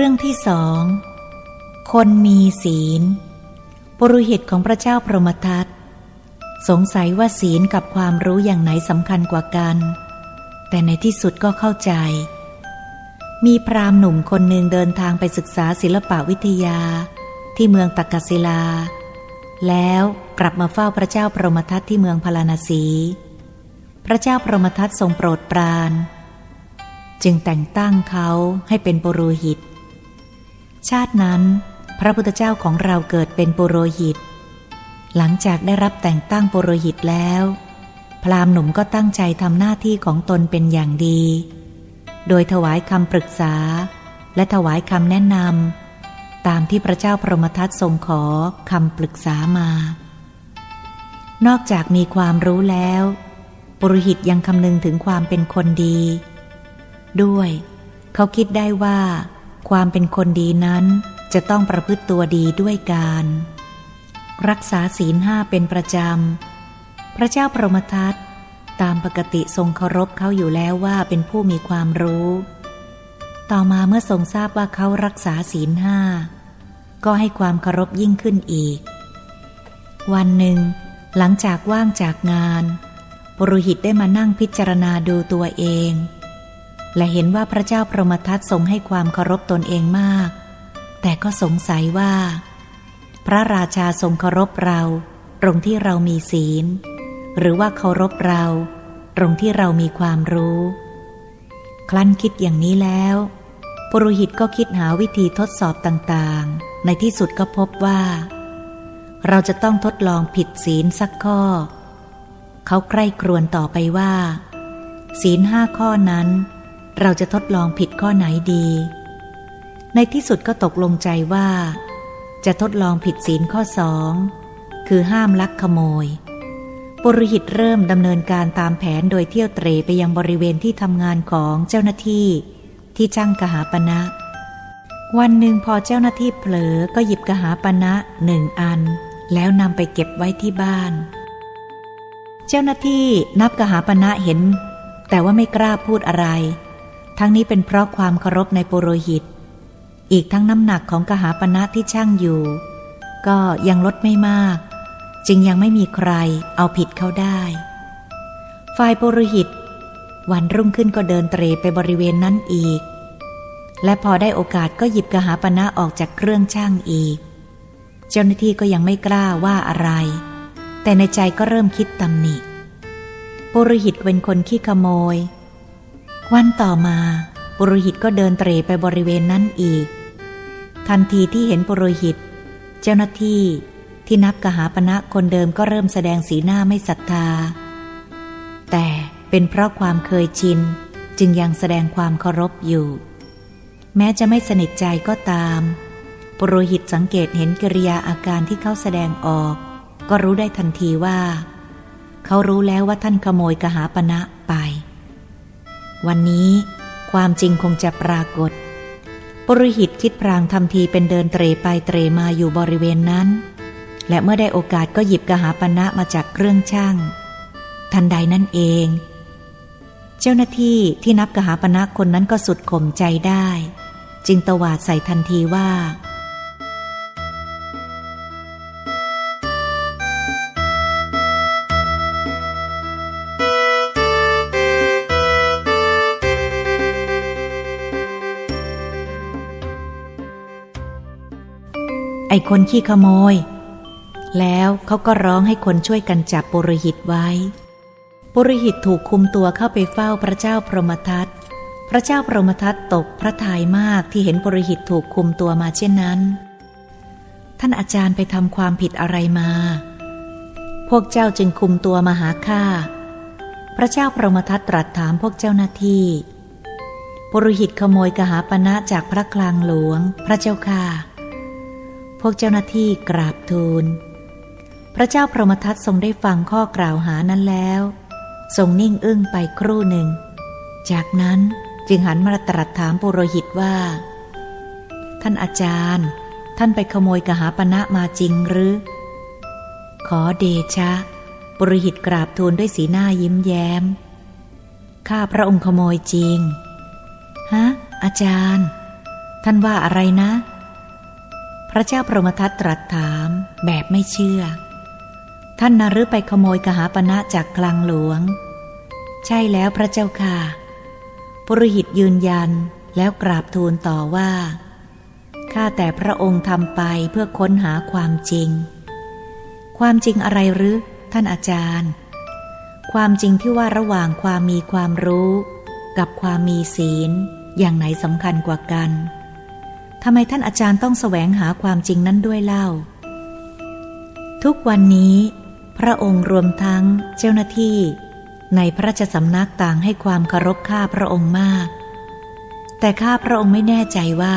เรื่องที่สอง คนมีศีล ปุรุหิตของพระเจ้าพรหมทัตสงสัยว่าศีลกับความรู้อย่างไหนสำคัญกว่ากัน แต่ในที่สุดก็เข้าใจ มีพราหมณ์หนุ่มคนหนึ่งเดินทางไปศึกษาศิลปวิทยา ที่เมืองตักกศิลา แล้วกลับมาเฝ้าพระเจ้าพรหมทัตที่เมืองพาราณสี พระเจ้าพรหมทัตทรงโปรดปราน จึงแต่งตั้งเขาให้เป็นปุโรหิต ชาตินั้น พระพุทธเจ้าของเราเกิดเป็นปุโรหิต หลังจากได้รับแต่งตั้งปุโรหิตแล้ว พราหมณ์หนุ่มก็ตั้งใจทำหน้าที่ของตนเป็นอย่างดี โดยถวายคำปรึกษา และถวายคำแนะนำตามที่พระเจ้าพรหมทัตทรงขอคำปรึกษามา นอกจากมีความรู้แล้วปุโรหิตยังคำนึงถึงความเป็นคนดี ด้วย เขาคิดได้ว่า ความเป็นคนดีนั้นจะต้องประพฤติตัวดีด้วยการ รักษาศีลห้าเป็นประจำ พระเจ้าพรหมทัตตามปกติทรงเคารพเขาอยู่แล้วว่าเป็นผู้มีความรู้ ต่อมาเมื่อทรงทราบว่าเขารักษาศีลห้าก็ให้ความเคารพยิ่งขึ้นอีก วันหนึ่ง หลังจากว่างจากงาน ปุโรหิตได้มานั่งพิจารณาดูตัวเอง และเห็นว่าพระเจ้าพรหมทัตทรงให้ความเคารพตนเองมาก แต่ก็สงสัยว่า พระราชาทรงเคารพเราตรงที่เรามีศีล หรือว่าเคารพเรา ตรงที่เรามีความรู้ คลั่นคิดอย่างนี้แล้ว ปุโรหิตก็คิดหาวิธีทดสอบต่างๆ ในที่สุดก็พบว่า เราจะต้องทดลองผิดศีลสักข้อ เขาใกล้ครวญต่อไปว่า ศีลห้าข้อนั้น เราจะทดลองผิดข้อไหนดี ในที่สุดก็ตกลงใจว่า จะทดลองผิดศีลข้อสองคือห้ามลักขโมย ปุรหิตเริ่มดำเนินการตามแผนโดยเที่ยวเตรไปยังบริเวณที่ทำงานของเจ้าหน้าที่ ที่จ้างกหาปณะวันหนึ่งพอเจ้าหน้าที่เผลอก็หยิบกหาปณะหนึ่งอัน แล้วนำไปเก็บไว้ที่บ้าน เจ้าหน้าที่นับกหาปณะเห็น แต่ว่าไม่กล้าพูดอะไร ทั้งนี้เป็นเพราะความเคารพในปุโรหิต อีกทั้งน้ำหนักของกหาปณะที่ช่างอยู่ ก็ยังลดไม่มาก จึงยังไม่มีใครเอาผิดเขาได้ ฝ่ายปุโรหิต วันรุ่งขึ้นก็เดินเตรไปบริเวณนั้นอีก และพอได้โอกาสก็หยิบกหาปณะออกจากเครื่องช่างอีก เจ้าหน้าที่ก็ยังไม่กล้าว่าอะไร แต่ในใจก็เริ่มคิดตำหนิปุโรหิตเป็นคนขี้ขโมย วันต่อมาปุโรหิตก็เดินเตร่ไปบริเวณนั้นอีก ทันทีที่เห็นปุโรหิต เจ้าหน้าที่ที่นับกหาปณะคนเดิมก็เริ่มแสดงสีหน้าไม่ศรัทธา แต่เป็นเพราะความเคยชิน จึงยังแสดงความเคารพอยู่ แม้จะไม่สนิทใจก็ตาม ปุโรหิตสังเกตเห็นกิริยาอาการที่เขาแสดงออก ก็รู้ได้ทันทีว่า เขารู้แล้วว่าท่านขโมยกหาปณะไป วันนี้ความจริงคงจะปรากฏปุโรหิตคิดพรางทำทีเป็นเดินเตรไปเตรมาอยู่บริเวณนั้น และเมื่อได้โอกาสก็หยิบกระหาปณะมาจากเครื่องช่าง ทันใดนั่นเอง เจ้าหน้าที่ที่นับกระหาปณะคนนั้นก็สุดข่มใจได้ จึงตวาดใส่ทันทีว่า ไอ้คนขี้ขโมย แล้วเขาก็ร้องให้คนช่วยกันจับปุโรหิตไว้ ปุโรหิตถูกคุมตัวเข้าไปเฝ้าพระเจ้าพรหมทัต พระเจ้าพรหมทัตตกพระทัยมากที่เห็นปุโรหิตถูกคุมตัวมาเช่นนั้น ท่านอาจารย์ไปทำความผิดอะไรมา พวกเจ้าจึงคุมตัวมาหาข้า พระเจ้าพรหมทัตตรัสถามพวกเจ้าหน้าที่ ปุโรหิตขโมยกหาปณะจากพระคลังหลวง พระเจ้าค่ะ พวกเจ้าหน้าที่กราบทูล พระเจ้าพรหมทัตทรงได้ฟังข้อกล่าวหานั้นแล้ว ทรงนิ่งอึ้งไปครู่หนึ่ง จากนั้นจึงหันมาตรัสถามปุโรหิตว่า ท่านอาจารย์ ท่านไปขโมยกหาปณะมาจริงหรือ ขอเดชะ ปุโรหิตกราบทูลด้วยสีหน้ายิ้มแย้ม ข้าพระองค์ขโมยจริง ฮะ อาจารย์ ท่านว่าอะไรนะ ระเจ้าพรหมทัตตรัสถามแบบไม่เชื่อ ท่านนารึไปขโมยกหาปณะจากคลังหลวง ใช่แล้วพระเจ้าค่ะ ปุรหิตยืนยันแล้วกราบทูลต่อว่า ข้าแต่พระองค์ทำไปเพื่อค้นหาความจริง ความจริงอะไรหรือท่านอาจารย์ ความจริงที่ว่าระหว่างความมีความรู้ กับความมีศีล อย่างไหนสำคัญกว่ากัน ทำไมท่านอาจารย์ต้องแสวงหาความจริงนั้นด้วยเล่า ทุกวันนี้ พระองค์รวมทั้งเจ้าหน้าที่ ในพระราชสำนักต่างให้ความเคารพข้าพระองค์มาก แต่ข้าพระองค์ไม่แน่ใจว่า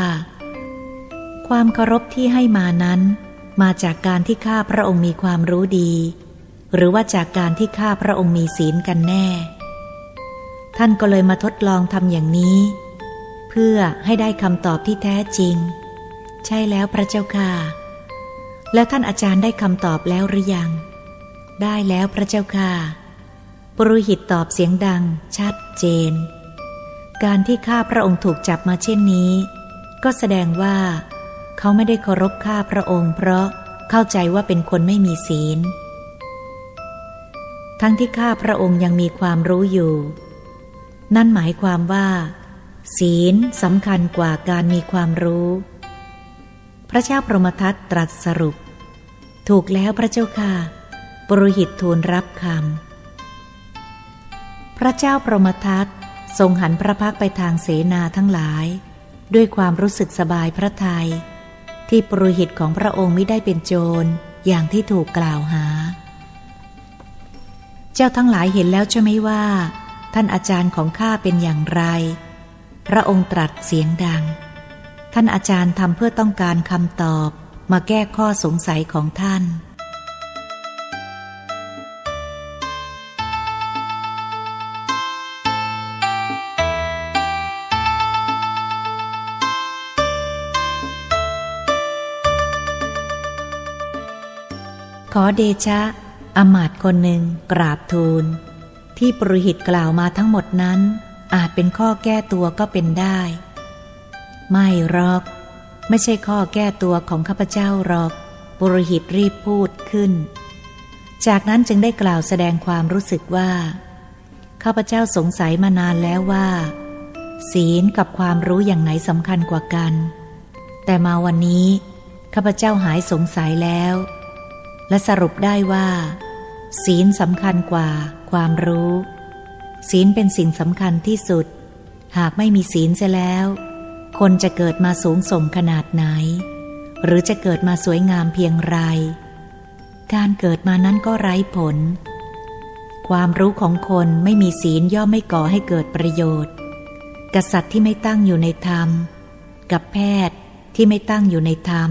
ความเคารพที่ให้มานั้น มาจากการที่ข้าพระองค์มีความรู้ดี หรือว่าจากการที่ข้าพระองค์มีศีลกันแน่ ท่านก็เลยมาทดลองทำอย่างนี้ เพื่อให้ได้คำตอบที่แท้จริง ใช่แล้วพระเจ้าค่ะ แล้วท่านอาจารย์ได้คำตอบแล้วหรือยัง ได้แล้วพระเจ้าค่ะปุโรหิตตอบเสียงดัง ชัดเจน การที่ข้าพระองค์ถูกจับมาเช่นนี้ ก็แสดงว่า เขาไม่ได้เคารพข้าพระองค์ เพราะเข้าใจว่าเป็นคนไม่มีศีล ทั้งที่ข้าพระองค์ยังมีความรู้อยู่ นั่นหมายความว่า ศีลสำคัญกว่าการมีความรู้ พระเจ้าพรหมทัตตรัสสรุป ถูกแล้วพระเจ้าค่ะปุโรหิตทูลรับคำ พระเจ้าพรหมทัตทรงหันพระพักไปทางเสนาทั้งหลาย ด้วยความรู้สึกสบายพระทยัยที่ปุโรหิตของพระองค์ไม่ได้เป็นโจรอย่างที่ถูกกล่าวหา เจ้าทั้งหลายเห็นแล้วใช่ไหมว่า ท่านอาจารย์ของข้าเป็นอย่างไร พระองค์ตรัสเสียงดัง ท่านอาจารย์ทำเพื่อต้องการคำตอบมาแก้ข้อสงสัยของท่านขอเดชะ อมาตคนหนึ่งกราบทูล ที่ปรุหิตกล่าวมาทั้งหมดนั้น อาจเป็นข้อแก้ตัวก็เป็นได้ ไม่หรอก ไม่ใช่ข้อแก้ตัวของข้าพเจ้าหรอกปุรหิตรีบพูดขึ้น จากนั้นจึงได้กล่าวแสดงความรู้สึกว่า ข้าพเจ้าสงสัยมานานแล้วว่า ศีลกับความรู้อย่างไหนสำคัญกว่ากัน แต่มาวันนี้ ข้าพเจ้าหายสงสัยแล้ว และสรุปได้ว่า ศีลสำคัญกว่าความรู้ ศีลเป็นสิ่งสำคัญที่สุด หากไม่มีศีลเสียแล้ว คนจะเกิดมาสูงส่งขนาดไหน หรือจะเกิดมาสวยงามเพียงไร การเกิดมานั้นก็ไร้ผล ความรู้ของคนไม่มีศีลย่อมไม่ก่อให้เกิดประโยชน์ กษัตริย์ที่ไม่ตั้งอยู่ในธรรม กับแพทย์ที่ไม่ตั้งอยู่ในธรรม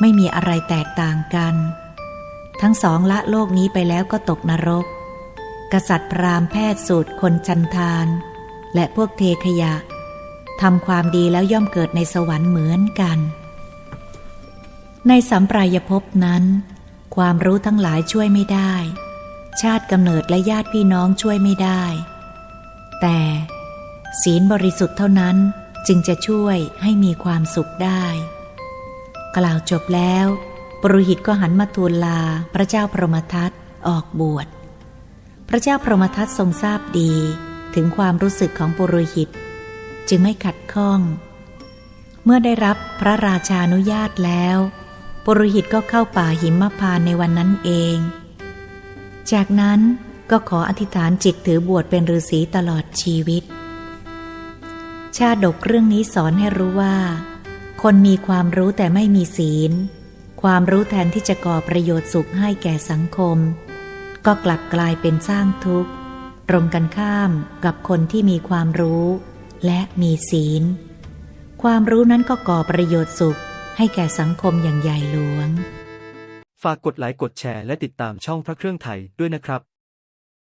ไม่มีอะไรแตกต่างกัน ทั้งสองละโลกนี้ไปแล้วก็ตกนรก กษัตริย์พราหมณ์แพทย์สูตรคนจันทาน และพวกเทขยะทำความดีแล้วย่อมเกิดในสวรรค์เหมือนกัน ในสัมปรายภพนั้น ความรู้ทั้งหลายช่วยไม่ได้ ชาติกำเนิดและญาติพี่น้องช่วยไม่ได้ แต่ศีลบริสุทธิ์เท่านั้นจึงจะช่วยให้มีความสุขได้ กล่าวจบแล้ว ปรุหิตก็หันมาทูลลาพระเจ้าพรหมทัตออกบวช พระเจ้าพรหมทัตทรงทราบดีถึงความรู้สึกของปุโรหิต จึงไม่ขัดข้อง เมื่อได้รับพระราชานุญาตแล้ว ปุโรหิตก็เข้าป่าหิมพานในวันนั้นเอง จากนั้นก็ขออธิษฐานจิตถือบวชเป็นฤาษีตลอดชีวิต ชาดกเรื่องนี้สอนให้รู้ว่า คนมีความรู้แต่ไม่มีศีล ความรู้แทนที่จะก่อประโยชน์สุขให้แก่สังคม ก็กลับกลายเป็นสร้างทุกข์ ตรงกันข้ามกับคนที่มีความรู้ และมีศีล ความรู้นั้นก็ก่อประโยชน์สุขให้แก่สังคมอย่างใหญ่หลวง ฝากกดไลค์กดแชร์และติดตามช่องพระเครื่องไทยด้วยนะครับ